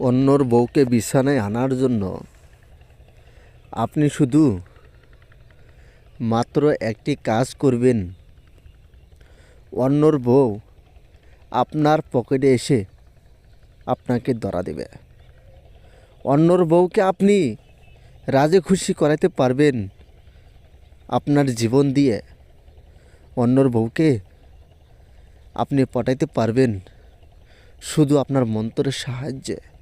অন্যর বউকে বিছানায় আনার জন্য। আপনি শুধু মাত্র একটি কাজ করবেন। অন্যর বউ আপনার পকেটে এসে আপনাকে ধরা দেবে। অন্যর বউকে আপনি রাজে খুশি করাতে পারবেন আপনার জীবন দিয়ে। অন্যর বউকে আপনি পটাইতে পারবেন শুধু আপনার মন্ত্রের সাহায্যে।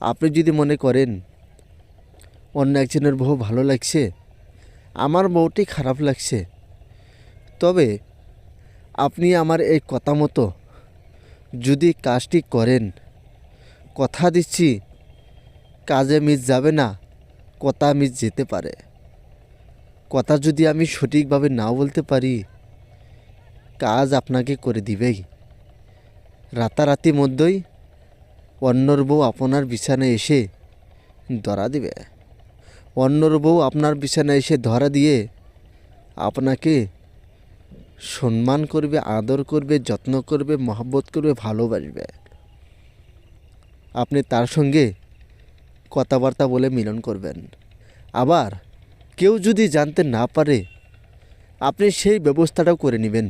আপনি যদি মনে করেন, অন্য একজনের বউ ভালো লাগছে, আমার বউটি খারাপ লাগছে, তবে আপনি আমার এই কথা মতো যদি কাজটি করেন, কথা দিচ্ছি, কাজে মিস যাবে না, কথা মিস যেতে পারে। কথা যদি আমি সঠিকভাবে না বলতে পারি, কাজ আপনাকে করে দিবেই। রাতারাতি মধ্যেই অন্যর বউ আপনার বিছানায় এসে ধরা দিবে। অন্যর বউ আপনার বিছানায় এসে ধরা দিয়ে আপনাকে সম্মান করবে, আদর করবে, যত্ন করবে, মহব্বত করবে, ভালোবাসবে। আপনি তার সঙ্গে কথাবার্তা বলে মিলন করবেন। আবার কেউ যদি জানতে না পারে, আপনি সেই ব্যবস্থাটাও করে নেবেন।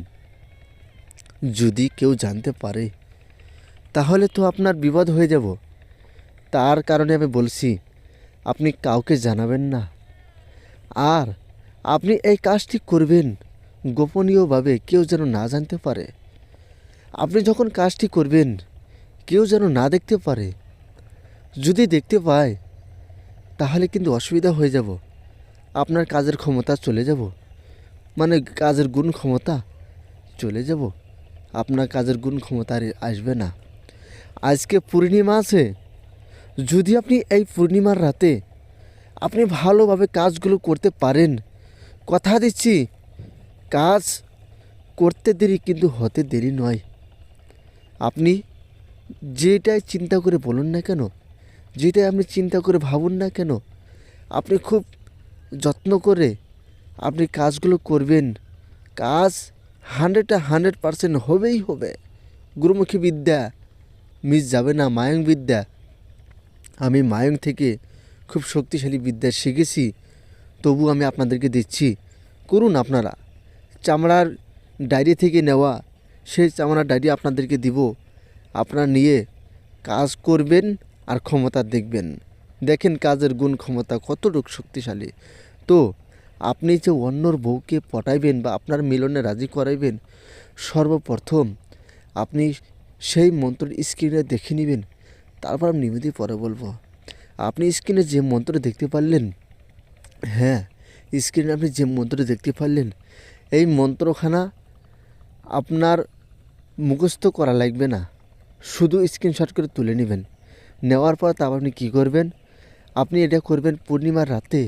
যদি কেউ জানতে পারে তাহলে তো আপনার বিপদ হয়ে যাব। তার কারণে আমি বলছি, আপনি কাউকে জানাবেন না। আর আপনি এই কাজটি করবেন, গোপনীয়ভাবে কেউ যেন না জানতে পারে। আপনি যখন কাজটি করবেন, কেউ যেন না দেখতে পারে। যদি দেখতে পায়, তাহলে কিন্তু অসুবিধা হয়ে যাব। আপনার কাজের ক্ষমতা চলে যাব। মানে কাজের গুণ ক্ষমতা চলে যাব। আপনার কাজের গুণ ক্ষমতা আসবে না। আজকে পূর্ণিমা আছে। যদি আপনি এই পূর্ণিমার রাতে আপনি ভালোভাবে কাজগুলো করতে পারেন, কথা দিচ্ছি, কাজ করতে দেরি কিন্তু হতে দেরি নয়। আপনি যেটাই চিন্তা করে বলুন না কেন, যেটাই আপনি চিন্তা করে ভাবুন না কেন, আপনি খুব যত্ন করে আপনি কাজগুলো করবেন। কাজ হান্ড্রেডটা হান্ড্রেড পারসেন্ট হবেই হবে। গুরুমুখী বিদ্যা। মিস যাবে না। মায়ং বিদ্যা, আমি মায়ং থেকে খুব শক্তিশালী বিদ্যা শিখেছি, তবু আমি আপনাদেরকে দিচ্ছি। করুন আপনারা। চামড়ার ডায়েরি থেকে নেওয়া, সেই চামড়ার ডায়েরি আপনাদেরকে দিব। আপনারা নিয়ে কাজ করবেন আর ক্ষমতা দেখবেন। দেখেন কাজের গুণ, ক্ষমতা কতটুকু শক্তিশালী। তো, আপনি যে অন্যর বউকে পটাইবেন বা আপনার মিলনে রাজি করাইবেন, সর্বপ্রথম আপনি সেই মন্ত্র স্ক্রিনে দেখে নেবেন, তারপর আমি নিমিদি পরে বলব। আপনি স্ক্রিনে যে মন্ত্র দেখতে পারলেন হ্যাঁ স্ক্রিনে আপনি যে মন্ত্র দেখতে পারলেন, এই মন্ত্রখানা আপনার মুখস্থ করা লাগবে না। শুধু স্ক্রিনশট করে তুলে নেবেন। নেওয়ার পর তারপর আপনি কী করবেন? আপনি এটা করবেন পূর্ণিমার রাতে,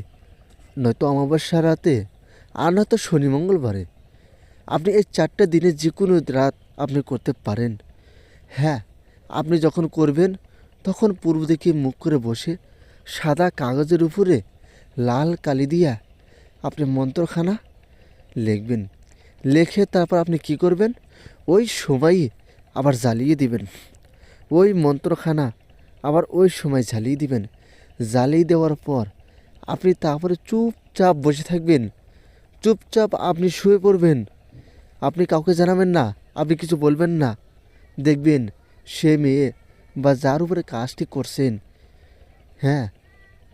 নয়তো অমাবস্যার রাতে, আর নয়তো শনি মঙ্গলবারে। আপনি এই চারটে দিনে যে কোনো রাত আপনি করতে পারেন। হ্যাঁ আপনি যখন করবেন, তখন পূর্ব দিকে মুখ করে বসে সাদা কাগজের উপরে লাল কালি দিয়া আপনি মন্ত্রখানা লিখবেন। লেখে তারপর আপনি কি করবেন? ওই সময়ই আবার জ্বালিয়ে দিবেন। ওই মন্ত্রখানা আবার ওই সময় জ্বালিয়ে দিবেন। জ্বালিয়ে দেওয়ার পর আপনি তারপরে চুপচাপ বসে থাকবেন। চুপচাপ আপনি শুয়ে পড়বেন। আপনি কাউকে জানাবেন না, আপনি কিছু বলবেন না। দেখবেন সে মেয়ে বা যার উপরে কাজটি করছেন। হ্যাঁ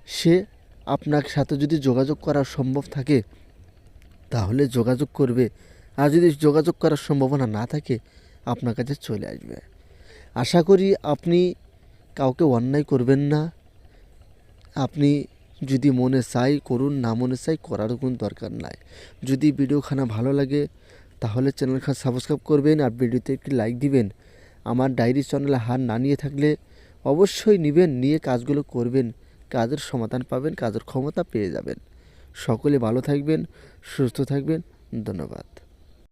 সে আপনার সাথে যদি যোগাযোগ করা সম্ভব থাকে, তাহলে যোগাযোগ করবে। আর যদি যোগাযোগ করার সম্ভাবনা না থাকে, আপনার কাছে চলে আসবে। আশা করি আপনি কাউকে অন্যায় করবেন না। আপনি যদি মনে চাই করুন, না মনে চাই করার কোনো দরকার নাই। যদি ভিডিওখানা ভালো লাগে, তাহলে চ্যানেলখানা সাবস্ক্রাইব করবেন আর ভিডিওতে একটি লাইক দিবেন। আমার ডায়েরি চ্যানেলে হার না নিয়ে থাকলে অবশ্যই নেবেন, নিয়ে কাজগুলো করবেন। কাজের সমাধান পাবেন, কাজের ক্ষমতা পেয়ে যাবেন। সকলে ভালো থাকবেন, সুস্থ থাকবেন। ধন্যবাদ।